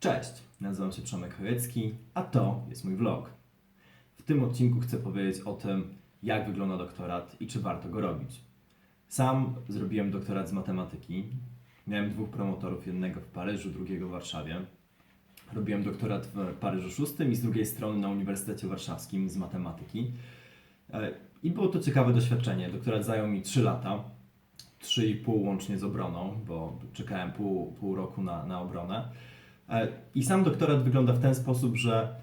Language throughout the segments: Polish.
Cześć, nazywam się Przemek Chojecki, a to jest mój vlog. W tym odcinku chcę powiedzieć o tym, jak wygląda doktorat i czy warto go robić. Sam zrobiłem doktorat z matematyki. Miałem dwóch promotorów, jednego w Paryżu, drugiego w Warszawie. Robiłem doktorat w Paryżu szóstym i z drugiej strony na Uniwersytecie Warszawskim z matematyki. E, I było to ciekawe doświadczenie. Doktorat zajął mi 3 lata, 3,5 łącznie z obroną, bo czekałem pół, pół roku na, na obronę. E, I sam doktorat wygląda w ten sposób, że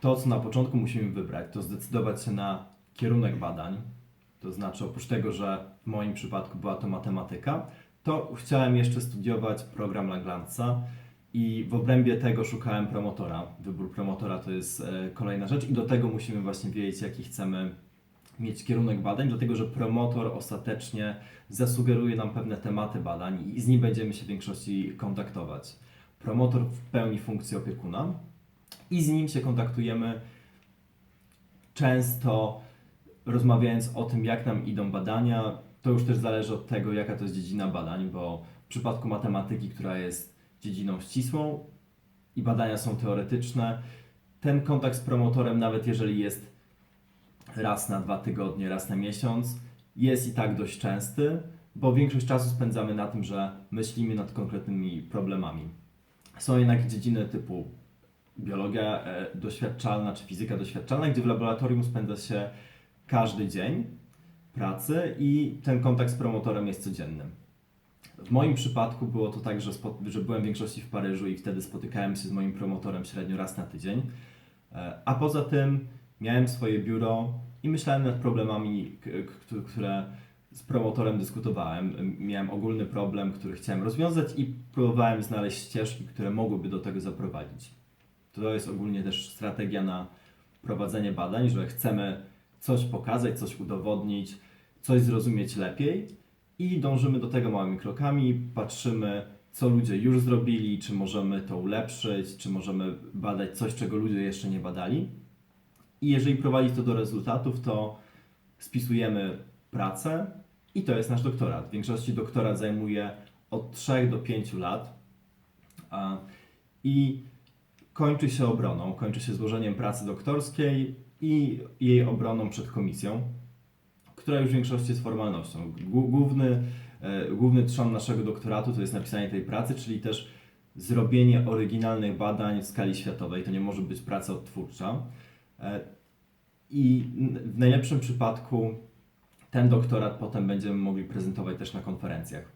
to, co na początku musimy wybrać, to zdecydować się na kierunek badań. To znaczy, oprócz tego, że w moim przypadku była to matematyka, to chciałem jeszcze studiować program Lagrange'a i w obrębie tego szukałem promotora. Wybór promotora to jest e, kolejna rzecz i do tego musimy właśnie wiedzieć, jaki chcemy mieć kierunek badań, dlatego że promotor ostatecznie zasugeruje nam pewne tematy badań i z nim będziemy się w większości kontaktować. Promotor pełni funkcję opiekuna i z nim się kontaktujemy często rozmawiając o tym, jak nam idą badania. To już też zależy od tego, jaka to jest dziedzina badań, bo w przypadku matematyki, która jest dziedziną ścisłą i badania są teoretyczne, ten kontakt z promotorem, nawet jeżeli jest raz na dwa tygodnie, raz na miesiąc, jest i tak dość częsty, bo większość czasu spędzamy na tym, że myślimy nad konkretnymi problemami. Są jednak dziedziny typu biologia e, doświadczalna czy fizyka doświadczalna, gdzie w laboratorium spędza się każdy dzień pracy i ten kontakt z promotorem jest codzienny. W moim przypadku było to tak, że, że byłem w większości w Paryżu i wtedy spotykałem się z moim promotorem średnio raz na tydzień. E, A poza tym miałem swoje biuro i myślałem nad problemami, które z promotorem dyskutowałem. Miałem ogólny problem, który chciałem rozwiązać i próbowałem znaleźć ścieżki, które mogłyby do tego zaprowadzić. To jest ogólnie też strategia na prowadzenie badań, że chcemy coś pokazać, coś udowodnić, coś zrozumieć lepiej i dążymy do tego małymi krokami, patrzymy, co ludzie już zrobili, czy możemy to ulepszyć, czy możemy badać coś, czego ludzie jeszcze nie badali. I jeżeli prowadzi to do rezultatów, to spisujemy pracę i to jest nasz doktorat. W większości doktorat zajmuje od 3 do 5 lat i kończy się obroną, kończy się złożeniem pracy doktorskiej i jej obroną przed komisją, która już w większości jest formalnością. Głó- Główny, e, główny trzon naszego doktoratu to jest napisanie tej pracy, czyli też zrobienie oryginalnych badań w skali światowej. To nie może być praca odtwórcza. E, I w najlepszym przypadku ten doktorat potem będziemy mogli prezentować też na konferencjach.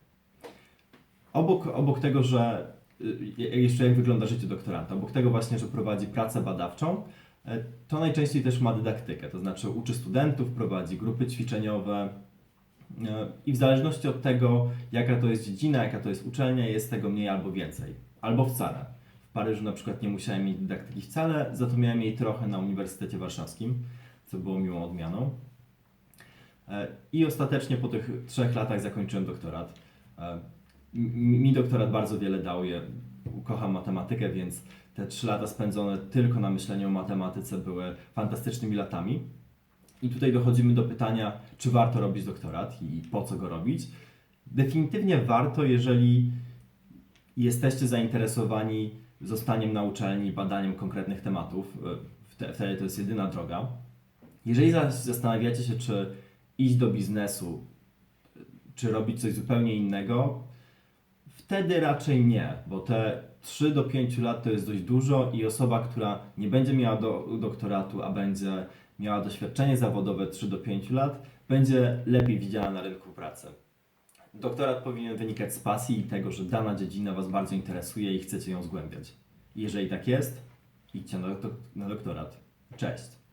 Obok, obok tego, że y, jeszcze jak wygląda życie doktoranta, obok tego właśnie, że prowadzi pracę badawczą, e, to najczęściej też ma dydaktykę, to znaczy uczy studentów, prowadzi grupy ćwiczeniowe i w zależności od tego, jaka to jest dziedzina, jaka to jest uczelnia, jest tego mniej albo więcej, albo wcale. W Paryżu na przykład nie musiałem mieć dydaktyki wcale, za to miałem jej trochę na Uniwersytecie Warszawskim, co było miłą odmianą. I ostatecznie po tych trzech latach zakończyłem doktorat. E, Mi doktorat bardzo wiele dał. Ja kocham matematykę, więc te trzy lata spędzone tylko na myśleniu o matematyce były fantastycznymi latami. I tutaj dochodzimy do pytania, czy warto robić doktorat i po co go robić. Definitywnie warto, jeżeli jesteście zainteresowani zostaniem na uczelni, badaniem konkretnych tematów. E, wte- Wtedy to jest jedyna droga. Jeżeli zastanawiacie się, czy iść do biznesu, czy robić coś zupełnie innego, wtedy raczej nie, bo te 3 do 5 lat to jest dość dużo i osoba, która nie będzie miała do, doktoratu, a będzie miała doświadczenie zawodowe 3 do 5 lat, będzie lepiej widziana na rynku pracy. Doktorat powinien wynikać z pasji i tego, że dana dziedzina Was bardzo interesuje i chcecie ją zgłębiać. Jeżeli tak jest, idźcie na, na doktorat. Cześć!